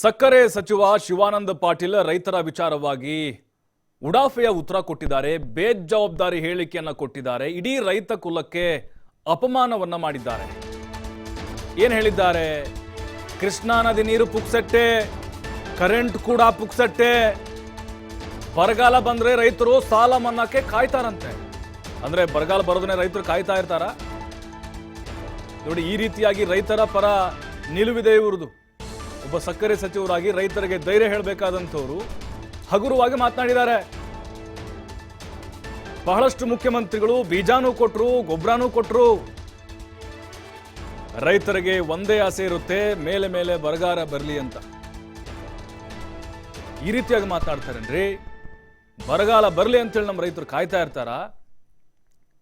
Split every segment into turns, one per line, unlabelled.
ಸಕ್ಕರೆ ಸಚಿವ ಶಿವಾನಂದ ಪಾಟೀಲ್ ರೈತರ ವಿಚಾರವಾಗಿ ಉಡಾಫೆಯ ಉತ್ತರ ಕೊಟ್ಟಿದ್ದಾರೆ, ಬೇಜವಾಬ್ದಾರಿ ಹೇಳಿಕೆಯನ್ನ ಕೊಟ್ಟಿದ್ದಾರೆ, ಇಡೀ ರೈತ ಕುಲಕ್ಕೆ ಅಪಮಾನವನ್ನ ಮಾಡಿದ್ದಾರೆ. ಏನ್ ಹೇಳಿದ್ದಾರೆ? ಕೃಷ್ಣಾ ನದಿ ನೀರು ಪುಕ್ಸಟ್ಟೆ ಕರೆಂಟ್ ಕೂಡ ಪುಕ್ಸಟ್ಟೆ. ಬರಗಾಲ ಬಂದ್ರೆ ರೈತರು ಸಾಲ ಮನ್ನಾಕ್ಕೆ ಕಾಯ್ತಾರಂತೆ. ಅಂದ್ರೆ ಬರಗಾಲ ಬರೋದನ್ನೇ ರೈತರು ಕಾಯ್ತಾ ಇರ್ತಾರ? ನೋಡಿ, ಈ ರೀತಿಯಾಗಿ ರೈತರ ಪರ ನಿಲುವಿದೆ ಇವ್ರದು ಒಬ್ಬ ಸಕ್ಕರೆ ಸಚಿವರಾಗಿ ರೈತರಿಗೆ ಧೈರ್ಯ ಹೇಳಬೇಕಾದಂಥವ್ರು ಹಗುರವಾಗಿ ಮಾತನಾಡಿದ್ದಾರೆ. ಬಹಳಷ್ಟು ಮುಖ್ಯಮಂತ್ರಿಗಳು ಬೀಜಾನೂ ಕೊಟ್ಟರು ಗೊಬ್ಬರನೂ ಕೊಟ್ಟರು ರೈತರಿಗೆ ಒಂದೇ ಆಸೆ ಇರುತ್ತೆ, ಮೇಲೆ ಮೇಲೆ ಬರಗಾರ ಬರಲಿ ಅಂತ. ಈ ರೀತಿಯಾಗಿ ಮಾತನಾಡ್ತಾರೇನ್ರಿ ಬರಗಾಲ ಬರಲಿ ಅಂತೇಳಿ ನಮ್ಮ ರೈತರು ಕಾಯ್ತಾ ಇರ್ತಾರ?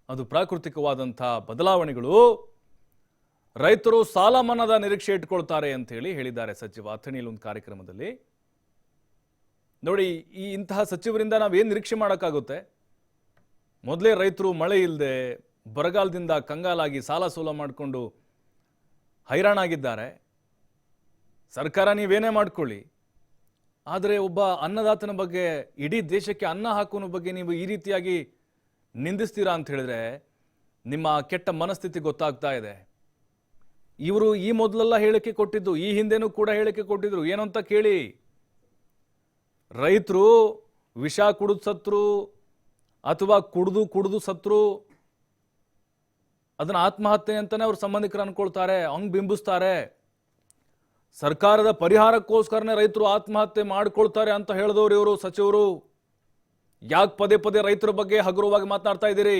ಅದು ಪ್ರಾಕೃತಿಕವಾದಂಥ ಬದಲಾವಣೆಗಳು. ರೈತರು ಸಾಲ ಮನ್ನಾದ ನಿರೀಕ್ಷೆ ಇಟ್ಕೊಳ್ತಾರೆ ಅಂತ ಹೇಳಿ ಹೇಳಿದ್ದಾರೆ ಸಚಿವ ಅಥಣಿಲ್ ಒಂದು ಕಾರ್ಯಕ್ರಮದಲ್ಲಿ. ನೋಡಿ, ಈ ಇಂತಹ ಸಚಿವರಿಂದ ನಾವೇನು ನಿರೀಕ್ಷೆ ಮಾಡೋಕ್ಕಾಗುತ್ತೆ? ಮೊದಲೇ ರೈತರು ಮಳೆ ಇಲ್ಲದೆ ಬರಗಾಲದಿಂದ ಕಂಗಾಲಾಗಿ ಸಾಲ ಸೋಲ ಮಾಡಿಕೊಂಡು ಹೈರಾಣಾಗಿದ್ದಾರೆ. ಸರ್ಕಾರ ನೀವೇನೇ ಮಾಡ್ಕೊಳ್ಳಿ. ಆದರೆ ಒಬ್ಬ ಅನ್ನದಾತನ ಬಗ್ಗೆ, ಇಡೀ ದೇಶಕ್ಕೆ ಅನ್ನ ಹಾಕೋನ ಬಗ್ಗೆ ನೀವು ಈ ರೀತಿಯಾಗಿ ನಿಂದಿಸ್ತೀರಾ ಅಂತ ಹೇಳಿದ್ರೆ ನಿಮ್ಮ ಕೆಟ್ಟ ಮನಸ್ಥಿತಿ ಗೊತ್ತಾಗ್ತಾ ಇದೆ. ಇವರು ಈ ಮೊದಲೆಲ್ಲ ಹೇಳಿಕೆ ಕೊಟ್ಟಿದ್ದು, ಈ ಹಿಂದೆನೂ ಕೂಡ ಹೇಳಿಕೆ ಕೊಟ್ಟಿದ್ರು. ಏನಂತ ಕೇಳಿ? ರೈತರು ವಿಷ ಕುಡಿದು ಸತ್ರು ಅಥವಾ ಕುಡಿದು ಕುಡಿದು ಸತ್ರು ಅದನ್ನ ಆತ್ಮಹತ್ಯೆ ಅಂತಾನೆ ಅವ್ರ ಸಂಬಂಧಿಕರು ಅನ್ಕೊಳ್ತಾರೆ, ಹಂಗ್ ಬಿಂಬಿಸ್ತಾರೆ. ಸರ್ಕಾರದ ಪರಿಹಾರಕ್ಕೋಸ್ಕರನೇ ರೈತರು ಆತ್ಮಹತ್ಯೆ ಮಾಡ್ಕೊಳ್ತಾರೆ ಅಂತ ಹೇಳಿದವರು ಇವರು, ಸಚಿವರು. ಯಾಕೆ ಪದೇ ಪದೇ ರೈತರ ಬಗ್ಗೆ ಹಗುರವಾಗಿ ಮಾತನಾಡ್ತಾ ಇದ್ದೀರಿ?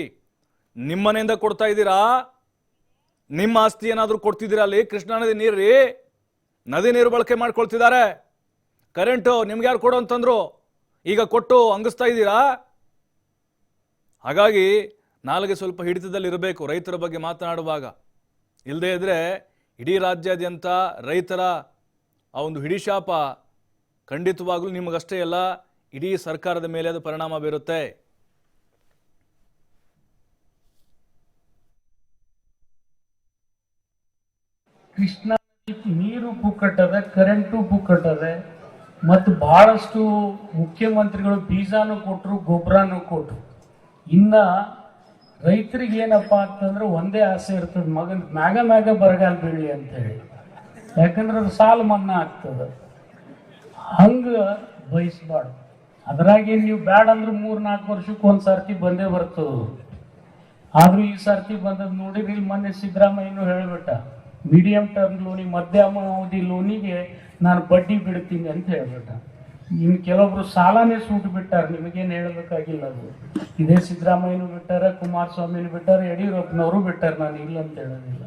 ನಿಮ್ಮನೆಯಿಂದ ಕೊಡ್ತಾ ಇದ್ದೀರಾ? ನಿಮ್ಮ ಆಸ್ತಿ ಏನಾದರೂ ಕೊಡ್ತಿದ್ದೀರಾ ಅಲ್ಲಿ? ಕೃಷ್ಣಾ ನದಿ ನೀರು ರೀ ನದಿ ನೀರು ಬಳಕೆ ಮಾಡ್ಕೊಳ್ತಿದ್ದಾರೆ. ಕರೆಂಟು ನಿಮ್ಗೆ ಯಾರು ಕೊಡು ಅಂತಂದ್ರು. ಈಗ ಕೊಟ್ಟು ಅಂಗಿಸ್ತಾ ಇದ್ದೀರಾ? ಹಾಗಾಗಿ ನಾಲ್ಗೆ ಸ್ವಲ್ಪ ಹಿಡಿತದಲ್ಲಿ ಇರಬೇಕು ರೈತರ ಬಗ್ಗೆ ಮಾತನಾಡುವಾಗ. ಇಲ್ಲದೇ ಇದ್ರೆ ಇಡೀ ರಾಜ್ಯಾದ್ಯಂತ ರೈತರ ಆ ಒಂದು ಹಿಡಿಶಾಪ ಖಂಡಿತವಾಗಲೂ ನಿಮಗಷ್ಟೇ ಅಲ್ಲ, ಇಡೀ ಸರ್ಕಾರದ ಮೇಲೆ ಅದು ಪರಿಣಾಮ ಬೀರುತ್ತೆ.
ಕೃಷ್ಣ ನೀರು ಪುಕ್ಕಟ್ಟದ ಕರೆಂಟು ಪುಕ್ಕಟ್ಟದೆ, ಮತ್ತು ಬಹಳಷ್ಟು ಮುಖ್ಯಮಂತ್ರಿಗಳು ಬೀಜಾನು ಕೊಟ್ಟರು ಗೊಬ್ಬರನೂ ಕೊಟ್ಟರು ಇನ್ನ ರೈತರಿಗೆ ಏನಪ್ಪ ಅಂತಂದ್ರೆ ಒಂದೇ ಆಸೆ ಇರ್ತದೆ, ಮಗನ್ ಮ್ಯಾಗ ಮ್ಯಾಗ ಬರಗಾಲ ಅಂತ ಹೇಳಿ ಯಾಕಂದ್ರೆ ಅದು ಸಾಲ ಮನ್ನಾ ಆಗ್ತದೆ. ಹಂಗ ಬಯಸ್ಬಾರ್ದು. ಅದ್ರಾಗೆ ನೀವು ಬ್ಯಾಡ ಅಂದ್ರೆ ಮೂರ್ ನಾಲ್ಕು ವರ್ಷಕ್ಕೆ ಒಂದ್ ಸರ್ತಿ ಬಂದೇ ಬರ್ತದ. ಆದ್ರೂ ಈ ಸರ್ತಿ ಬಂದದ್ ನೋಡಿದ್ರೆ ಇಲ್ಲಿ ಮೊನ್ನೆ ಸಿದ್ದರಾಮಯ್ಯನು ಹೇಳ್ಬಿಟ್ಟ ಮೀಡಿಯಂ ಟರ್ಮ್ ಲೋನಿಗೆ ಮಧ್ಯಮ ಅವಧಿ ಲೋನಿಗೆ ನಾನು ಬಡ್ಡಿ ಬಿಡ್ತೀನಿ ಅಂತ ಹೇಳ್ಬಿಟ್ಟ. ಇನ್ನು ಕೆಲವೊಬ್ರು ಸಾಲನೇ ಸೂಟ್ ಬಿಟ್ಟಾರ, ನಿಮಗೇನು ಹೇಳಬೇಕಾಗಿಲ್ಲ ಅದು. ಇದೇ ಸಿದ್ದರಾಮಯ್ಯನು ಬಿಟ್ಟಾರ, ಕುಮಾರಸ್ವಾಮಿನೂ ಬಿಟ್ಟಾರ, ಯಡಿಯೂರಪ್ಪನವರು ಬಿಟ್ಟಾರ, ನಾನು ಇಲ್ಲ ಅಂತ ಹೇಳೋದಿಲ್ಲ.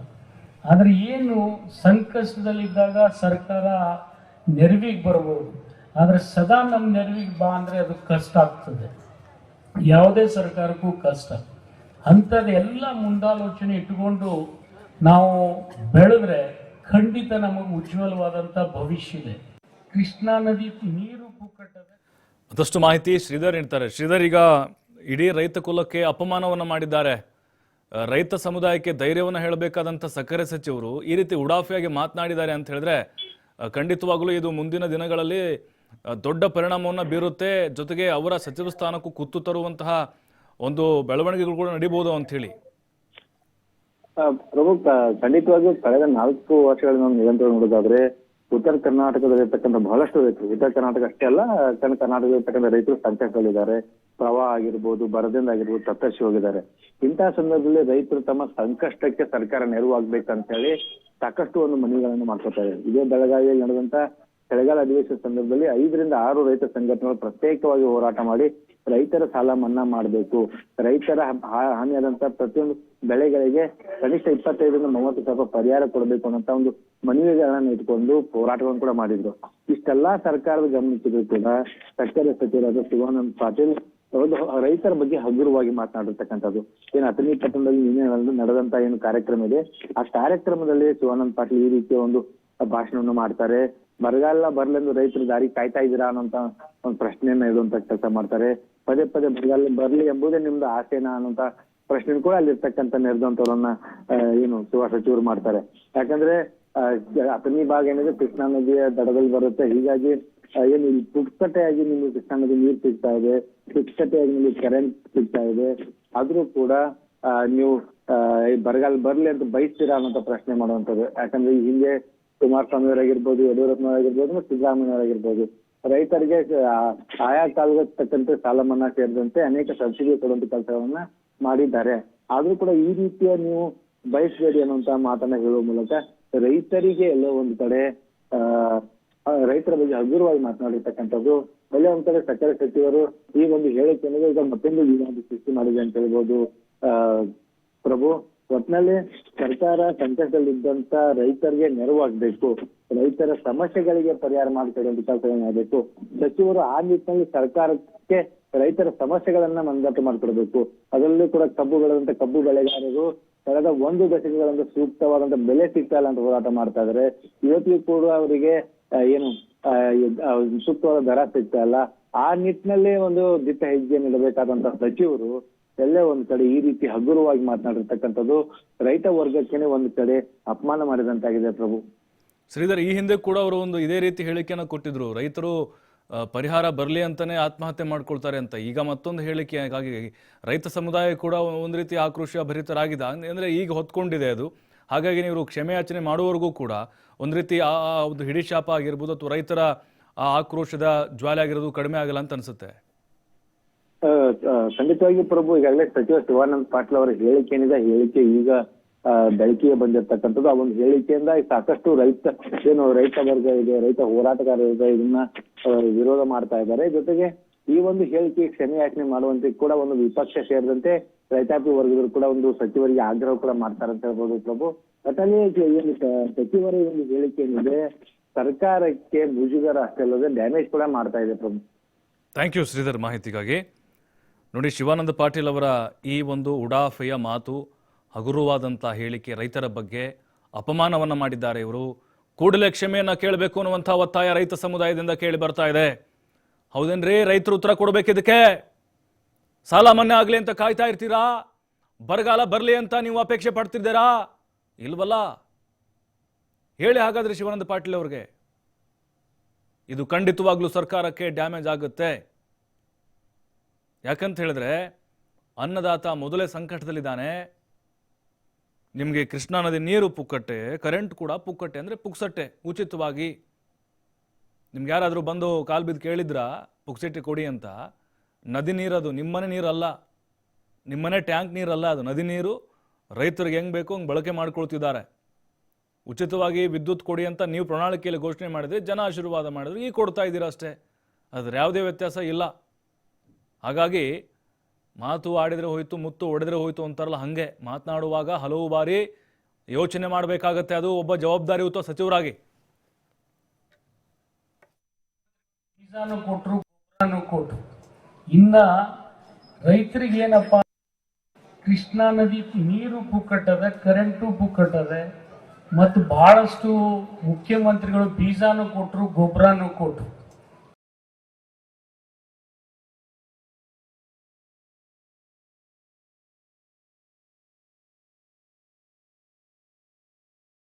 ಆದರೆ ಏನು ಸಂಕಷ್ಟದಲ್ಲಿದ್ದಾಗ ಸರ್ಕಾರ ನೆರವಿಗೆ ಬರ್ಬೋದು. ಆದರೆ ಸದಾ ನಮ್ಮ ನೆರವಿಗೆ ಬಾ ಅಂದರೆ ಅದು ಕಷ್ಟ ಆಗ್ತದೆ. ಯಾವುದೇ ಸರ್ಕಾರಕ್ಕೂ ಕಷ್ಟ. ಅಂಥದ್ದೆಲ್ಲ ಮುಂದಾಲೋಚನೆ ಇಟ್ಟುಕೊಂಡು ನಾವು ಬೆಳೆದ್ರೆ ಖಂಡಿತ ನಮಗೆ ಉಜ್ವಲವಾದಂತ ಭವಿಷ್ಯ ಇದೆ. ಕೃಷ್ಣಾ ನದಿ ನೀರು ಪುಕ್ಕಟ್ಟದೆ
ಮತ್ತಷ್ಟು ಮಾಹಿತಿ ಶ್ರೀಧರ್ ನೀಡ್ತಾರೆ ಶ್ರೀಧರ್, ಈಗ ಇಡೀ ರೈತ ಕುಲಕ್ಕೆ ಅಪಮಾನವನ್ನ ಮಾಡಿದ್ದಾರೆ. ರೈತ ಸಮುದಾಯಕ್ಕೆ ಧೈರ್ಯವನ್ನು ಹೇಳಬೇಕಾದಂಥ ಸಕ್ಕರೆ ಸಚಿವರು ಈ ರೀತಿ ಉಡಾಫಿಯಾಗಿ ಮಾತನಾಡಿದ್ದಾರೆ ಅಂತ ಹೇಳಿದ್ರೆ ಖಂಡಿತವಾಗಲೂ ಇದು ಮುಂದಿನ ದಿನಗಳಲ್ಲಿ ದೊಡ್ಡ ಪರಿಣಾಮವನ್ನು ಬೀರುತ್ತೆ. ಜೊತೆಗೆ ಅವರ ಸಚಿವ ಸ್ಥಾನಕ್ಕೂ ಕುತ್ತು ತರುವಂತಹ ಒಂದು ಬೆಳವಣಿಗೆಗಳು ಕೂಡ ನಡೀಬೋದು ಅಂತ ಹೇಳಿ.
ಪ್ರಭು ಖಂಡಿತವಾಗಿಯೂ ಕಳೆದ ನಾಲ್ಕು ವರ್ಷಗಳಲ್ಲಿ ನಾವು ನಿರಂತರ ನೋಡೋದಾದ್ರೆ ಉತ್ತರ ಕರ್ನಾಟಕದಲ್ಲಿರ್ತಕ್ಕಂಥ ಬಹಳಷ್ಟು ರೈತರು, ಉತ್ತರ ಕರ್ನಾಟಕ ಅಷ್ಟೇ ಅಲ್ಲ ಕರ್ನಾಟಕದಲ್ಲಿ ಕರ್ನಾಟಕದಲ್ಲಿರ್ತಕ್ಕಂಥ ರೈತರು ಸಂಕಷ್ಟದಲ್ಲಿದ್ದಾರೆ ಪ್ರವಾಹ ಆಗಿರ್ಬೋದು, ಬರದಿಂದ ಆಗಿರ್ಬೋದು, ತತ್ತರಿಸಿ ಹೋಗಿದ್ದಾರೆ. ಇಂತಹ ಸಂದರ್ಭದಲ್ಲಿ ರೈತರು ತಮ್ಮ ಸಂಕಷ್ಟಕ್ಕೆ ಸರ್ಕಾರ ನೆರವಾಗ್ಬೇಕಂತ ಹೇಳಿ ಸಾಕಷ್ಟು ಒಂದು ಮನವಿಗಳನ್ನು ಮಾಡ್ಕೊತಾರೆ ಇದೇ ಬೆಳಗಾವಿಯಲ್ಲಿ ನಡೆದಂತ, ಚಳಿಗಾಲ ಅಧಿವೇಶನ ಸಂದರ್ಭದಲ್ಲಿ ಐದರಿಂದ ಆರು ರೈತ ಸಂಘಟನೆಗಳು ಪ್ರತ್ಯೇಕವಾಗಿ ಹೋರಾಟ ಮಾಡಿ ರೈತರ ಸಾಲ ಮನ್ನಾ ಮಾಡಬೇಕು. ರೈತರ ಹಾನಿಯಾದಂತ ಪ್ರತಿಯೊಂದು ಬೆಳೆಗಳಿಗೆ ಕನಿಷ್ಠ ಇಪ್ಪತ್ತೈದರಿಂದ ಮೂವತ್ತು ಸಾವಿರ ಪರಿಹಾರ ಕೊಡಬೇಕು ಅನ್ನೋ ಒಂದು ಮನವಿಗಳನ್ನ ಇಟ್ಕೊಂಡು ಹೋರಾಟಗಳನ್ನು ಕೂಡ ಮಾಡಿದ್ರು. ಇಷ್ಟೆಲ್ಲಾ ಸರ್ಕಾರದ ಗಮನಿಸಿದ್ರು ಕೂಡ ಸಕ್ಕರೆ ಸಚಿವರಾದ ಶಿವಾನಂದ್ ಪಾಟೀಲ್ ಒಂದು ರೈತರ ಬಗ್ಗೆ ಹಗುರವಾಗಿ ಮಾತನಾಡಿರ್ತಕ್ಕಂಥದ್ದು. ಏನು ಅಥಣಿ ಪಟ್ಟಣದಲ್ಲಿ ನಿನ್ನೆ ನಡೆದ- ನಡೆದಂತ ಏನು ಕಾರ್ಯಕ್ರಮ ಇದೆ? ಆ ಕಾರ್ಯಕ್ರಮದಲ್ಲಿ ಶಿವಾನಂದ್ ಪಾಟೀಲ್ ಈ ರೀತಿಯ ಒಂದು ಭಾಷಣವನ್ನು ಮಾಡ್ತಾರೆ. ಬರಗಾಲ ಬರಲೆಂದು ರೈತರು ದಾರಿ ಕಾಯ್ತಾ ಇದ್ದೀರಾ ಅನ್ನೋಂತ ಒಂದು ಪ್ರಶ್ನೆಯನ್ನ ಇಡುವಂತ ಕೆಲಸ ಮಾಡ್ತಾರೆ. ಪದೇ ಪದೇ ಬರಗಾಲ ಬರ್ಲಿ ಎಂಬುದೇ ನಿಮ್ದು ಆಸೆನಾ ಅನ್ನುವಂತ ಪ್ರಶ್ನೆ ಕೂಡ ಅಲ್ಲಿರ್ತಕ್ಕಂಥ ನೆರೆದಂತವ್ರನ್ನ ಏನು ಸಚಿವರು ಮಾಡ್ತಾರೆ. ಯಾಕಂದ್ರೆ ಅತನಿ ಭಾಗ ಏನಿದೆ, ಕೃಷ್ಣಾ ನದಿಯ ದಡದಲ್ಲಿ ಬರುತ್ತೆ. ಹೀಗಾಗಿ ಏನು ಇಲ್ಲಿ ಪುಕ್ಕಟೆಯಾಗಿ ನಿಮಗೆ ಕೃಷ್ಣಾ ನದಿ ನೀರು ಸಿಗ್ತಾ ಇದೆ ಪುಕ್ಕಟೆಯಾಗಿ ನಿಮ್ಗೆ ಕರೆಂಟ್ ಸಿಗ್ತಾ ಇದೆ. ಆದ್ರೂ ಕೂಡ ನೀವು ಬರಗಾಲ ಬರ್ಲಿ ಅಂತ ಬಯಸ್ತೀರಾ ಅನ್ನೋಂಥ ಪ್ರಶ್ನೆ ಮಾಡುವಂಥದ್ದು. ಯಾಕಂದ್ರೆ ಈ ಹಿಂದೆ ಕುಮಾರಸ್ವಾಮಿ ಅವರಾಗಿರ್ಬೋದು ಯಡಿಯೂರಪ್ಪನವರಾಗಿರ್ಬೋದು ಮತ್ತು ಸಿದ್ದರಾಮಯ್ಯವರಾಗಿರ್ಬೋದು ರೈತರಿಗೆ ಆಯಾ ಕಾಲಕ್ಕೆ ತಕ್ಕಂತೆ ಸಾಲ ಮನ್ನಾ ಸೇರಿದಂತೆ ಅನೇಕ ಸಬ್ಸಿಡಿ ಕೊಡುವಂತ ಕೆಲಸಗಳನ್ನ ಮಾಡಿದ್ದಾರೆ. ಆದ್ರೂ ಕೂಡ ಈ ರೀತಿಯ ನೀವು ಬಯಸಬೇಡಿ ಅನ್ನುವಂತ ಮಾತನ್ನ ಹೇಳುವ ಮೂಲಕ ರೈತರಿಗೆ ಎಲ್ಲೋ ಒಂದು ಕಡೆ ರೈತರ ಬಗ್ಗೆ ಹಗುರವಾಗಿ ಮಾತನಾಡಿರ್ತಕ್ಕಂಥದ್ದು ಒಳ್ಳೆ ಒಂದ್ ಕಡೆ ಸಕ್ಕರೆ ಸಚಿವರು ಈ ಒಂದು ಹೇಳಿಕೆ ಅನ್ನೋದು ಈಗ ಮತ್ತೊಂದು ಸೃಷ್ಟಿ ಮಾಡಿದೆ ಅಂತ ಹೇಳ್ಬೋದು, ಆ, ಪ್ರಭು. ಒಟ್ನಲ್ಲಿ ಸರ್ಕಾರ ಸಂಕಷ್ಟದಲ್ಲಿದ್ದಂತ ರೈತರಿಗೆ ನೆರವಾಗಬೇಕು, ರೈತರ ಸಮಸ್ಯೆಗಳಿಗೆ ಪರಿಹಾರ ಮಾಡಿಕೊಡುವಂತ ಏನಾಗಬೇಕು ಸಚಿವರು ಆ ನಿಟ್ಟಿನಲ್ಲಿ ಸರ್ಕಾರಕ್ಕೆ ರೈತರ ಸಮಸ್ಯೆಗಳನ್ನ ಮನದಟ್ಟು ಮಾಡಿಕೊಡ್ಬೇಕು. ಅದರಲ್ಲೂ ಕೂಡ ಕಬ್ಬು ಬೆಳೆದಂತ ಕಬ್ಬು ಬೆಳೆಗಾರರು ಕಳೆದ ಒಂದು ದಶಕಗಳಿಂದ ಸೂಕ್ತವಾದಂತ ಬೆಲೆ ಸಿಗ್ತಾ ಇಲ್ಲ ಅಂತ ಹೋರಾಟ ಮಾಡ್ತಾ ಇದಾರೆ. ಇವತ್ತಿಗೂ ಕೂಡ ಅವರಿಗೆ ಏನು ಸೂಕ್ತವಾದ ದರ ಸಿಗ್ತಾ ಇಲ್ಲ. ಆ ನಿಟ್ಟಿನಲ್ಲಿ ಒಂದು ದಿಟ್ಟ ಹೆಜ್ಜೆಯನ್ನು ಇಡಬೇಕಾದಂತ ಸಚಿವರು ಎಲ್ಲೇ ಒಂದ್ ಕಡೆ ಈ ರೀತಿ ಹಗುರವಾಗಿ ಮಾತನಾಡಿರ್ತಕ್ಕಂಥದ್ದು ರೈತ ವರ್ಗಕ್ಕೇನೆ ಒಂದ್ ಕಡೆ ಅಪಮಾನ ಮಾಡಿದಂತಾಗಿದೆ ಪ್ರಭು.
ಶ್ರೀಧರ್, ಈ ಹಿಂದೆ ಕೂಡ ಅವರು ಒಂದು ಇದೇ ರೀತಿ ಹೇಳಿಕೆಯನ್ನು ಕೊಟ್ಟಿದ್ರು. ರೈತರು ಪರಿಹಾರ ಬರಲಿ ಅಂತಾನೆ ಆತ್ಮಹತ್ಯೆ ಮಾಡ್ಕೊಳ್ತಾರೆ ಅಂತ. ಈಗ ಮತ್ತೊಂದು ಹೇಳಿಕೆ ಹಾಗಾಗಿ ರೈತ ಸಮುದಾಯ ಕೂಡ ಒಂದು ರೀತಿ ಆಕ್ರೋಶ ಭರಿತರಾಗಿದೆ. ಅಂದ್- ಅಂದ್ರೆ ಈಗ ಹೊತ್ಕೊಂಡಿದೆ ಅದು. ಹಾಗಾಗಿ ನೀವು ಕ್ಷಮೆಯಾಚನೆ ಮಾಡುವವರೆಗೂ ಕೂಡ ಒಂದು ರೀತಿ ಆ, ಒಂದು ಹಿಡಿಶಾಪ ಆಗಿರ್ಬೋದು ಅಥವಾ ರೈತರ ಆ ಆಕ್ರೋಶದ ಜ್ವಾಲೆ ಆಗಿರೋದು ಕಡಿಮೆ ಆಗಲ್ಲ ಅಂತ ಅನ್ಸುತ್ತೆ.
ಖಂಡಿತವಾಗಿ ಪ್ರಭು, ಈಗಾಗಲೇ ಸಚಿವ ಶಿವಾನಂದ ಪಾಟೀಲ್ ಅವರ ಹೇಳಿಕೆ ಏನಿದೆ ಹೇಳಿಕೆ ಈಗ ಬೆಳಕಿಗೆ ಬಂದಿರತಕ್ಕಂಥದ್ದು. ಆ ಒಂದು ಹೇಳಿಕೆಯಿಂದ ಸಾಕಷ್ಟು ರೈತ, ಏನು ರೈತ ವರ್ಗ ಇದೆ, ರೈತ ಹೋರಾಟಗಾರರು ಇದೆ, ಇದನ್ನ ವಿರೋಧ ಮಾಡ್ತಾ ಇದ್ದಾರೆ. ಜೊತೆಗೆ ಈ ಒಂದು ಹೇಳಿಕೆ ಕ್ಷಮೆ ಯಾಚನೆ ಮಾಡುವಂತೆ ಕೂಡ ಒಂದು ವಿಪಕ್ಷ ಸೇರಿದಂತೆ ರೈತಾಪಿ ವರ್ಗದವರು ಕೂಡ ಒಂದು ಸಚಿವರಿಗೆ ಆಗ್ರಹ ಕೂಡ ಮಾಡ್ತಾರೆ ಅಂತ ಹೇಳ್ಬೋದು ಪ್ರಭು. ಒಟ್ಟಲ್ಲಿ ಏನು ಸಚಿವರ ಒಂದು ಹೇಳಿಕೆ ಏನಿದೆ, ಸರ್ಕಾರಕ್ಕೆ ಮುಜುಗರ ಅಷ್ಟೇ ಅಲ್ಲದೆ ಡ್ಯಾಮೇಜ್ ಕೂಡ ಮಾಡ್ತಾ ಇದೆ ಪ್ರಭು.
ಥ್ಯಾಂಕ್ ಯು ಶ್ರೀಧರ್, ಮಾಹಿತಿಗಾಗಿ. ನೋಡಿ ಶಿವಾನಂದ ಪಾಟೀಲ್ ಅವರ ಈ ಒಂದು ಉಡಾಫೆಯ ಮಾತು ಹಗುರವಾದಂಥ ಹೇಳಿಕೆ ರೈತರ ಬಗ್ಗೆ ಅಪಮಾನವನ್ನು ಮಾಡಿದ್ದಾರೆ ಇವರು. ಕೂಡಲೇ ಕ್ಷಮೆಯನ್ನು ಕೇಳಬೇಕು ಅನ್ನುವಂಥ ಒತ್ತಾಯ ರೈತ ಸಮುದಾಯದಿಂದ ಕೇಳಿ ಬರ್ತಾ ಇದೆ. ಹೌದೇನ್ರಿ? ರೈತರು ಉತ್ತರ ಕೊಡಬೇಕು ಇದಕ್ಕೆ? ಸಾಲ ಮನ್ನಾ ಆಗಲಿ ಅಂತ ಕಾಯ್ತಾ ಇರ್ತೀರಾ? ಬರಗಾಲ ಬರಲಿ ಅಂತ ನೀವು ಅಪೇಕ್ಷೆ ಪಡ್ತಿದ್ದೀರಾ? ಇಲ್ವಲ್ಲ? ಹೇಳಿ ಹಾಗಾದ್ರೆ ಶಿವಾನಂದ ಪಾಟೀಲ್ ಅವ್ರಿಗೆ. ಇದು ಖಂಡಿತವಾಗ್ಲೂ ಸರ್ಕಾರಕ್ಕೆ ಡ್ಯಾಮೇಜ್ ಆಗುತ್ತೆ. ಯಾಕಂತ ಹೇಳಿದ್ರೆ ಅನ್ನದಾತ ಮೊದಲೇ ಸಂಕಟದಲ್ಲಿದ್ದಾನೆ. ನಿಮಗೆ ಕೃಷ್ಣಾ ನದಿ ನೀರು ಪುಕ್ಕಟ್ಟೆ ಕರೆಂಟ್ ಕೂಡ ಪುಕ್ಕಟ್ಟೆ ಅಂದರೆ ಪುಕ್ಸಟ್ಟೆ, ಉಚಿತವಾಗಿ. ನಿಮ್ಗೆ ಯಾರಾದರೂ ಬಂದು ಕಾಲು ಬಿದ್ದು ಕೇಳಿದ್ರಾ, ಪುಕ್ಸಟ್ಟೆ ಕೊಡಿ ಅಂತ. ನದಿ ನೀರದು ನಿಮ್ಮನೆ ನೀರಲ್ಲ. ನಿಮ್ಮನೆ ಟ್ಯಾಂಕ್ ನೀರಲ್ಲ ಅದು, ನದಿ ನೀರು. ರೈತರಿಗೆ ಹೆಂಗೆ ಬೇಕೋ ಹಂಗೆ ಬಳಕೆ ಮಾಡ್ಕೊಳ್ತಿದ್ದಾರೆ. ಉಚಿತವಾಗಿ ವಿದ್ಯುತ್ ಕೊಡಿ ಅಂತ ನೀವು ಪ್ರಣಾಳಿಕೆಯಲ್ಲಿ ಘೋಷಣೆ ಮಾಡಿದರೆ ಜನ ಆಶೀರ್ವಾದ ಮಾಡಿದ್ರು ಈಗ ಕೊಡ್ತಾ ಇದ್ದೀರಾ ಅಷ್ಟೇ. ಅದ್ರ ಯಾವುದೇ ವ್ಯತ್ಯಾಸ ಇಲ್ಲ. ಹಾಗಾಗಿ ಮಾತು ಆಡಿದರೆ ಹೋಯಿತು, ಮುತ್ತು ಒಡೆದರೆ ಹೋಯಿತು ಅಂತಾರಲ್ಲ, ಹಾಗೆ ಮಾತನಾಡುವಾಗ ಹಲವು ಬಾರಿ ಯೋಚನೆ ಮಾಡಬೇಕಾಗತ್ತೆ. ಅದು ಒಬ್ಬ ಜವಾಬ್ದಾರಿಯುತ ಸಚಿವರಾಗಿ.
ಕೊಟ್ಟರು ಕೊಟ್ಟರು ಇನ್ನ ರೈತರಿಗೆ ಏನಪ್ಪ ಕೃಷ್ಣಾ ನದಿ ನೀರು ಪುಕ್ಕಟ್ಟದ ಕರೆಂಟು ಪುಕ್ಕಟ್ಟದೆ, ಮತ್ತು ಬಹಳಷ್ಟು ಮುಖ್ಯಮಂತ್ರಿಗಳು ಬೀಜಾನು ಕೊಟ್ಟರು ಗೊಬ್ಬರನೂ ಕೊಟ್ರು.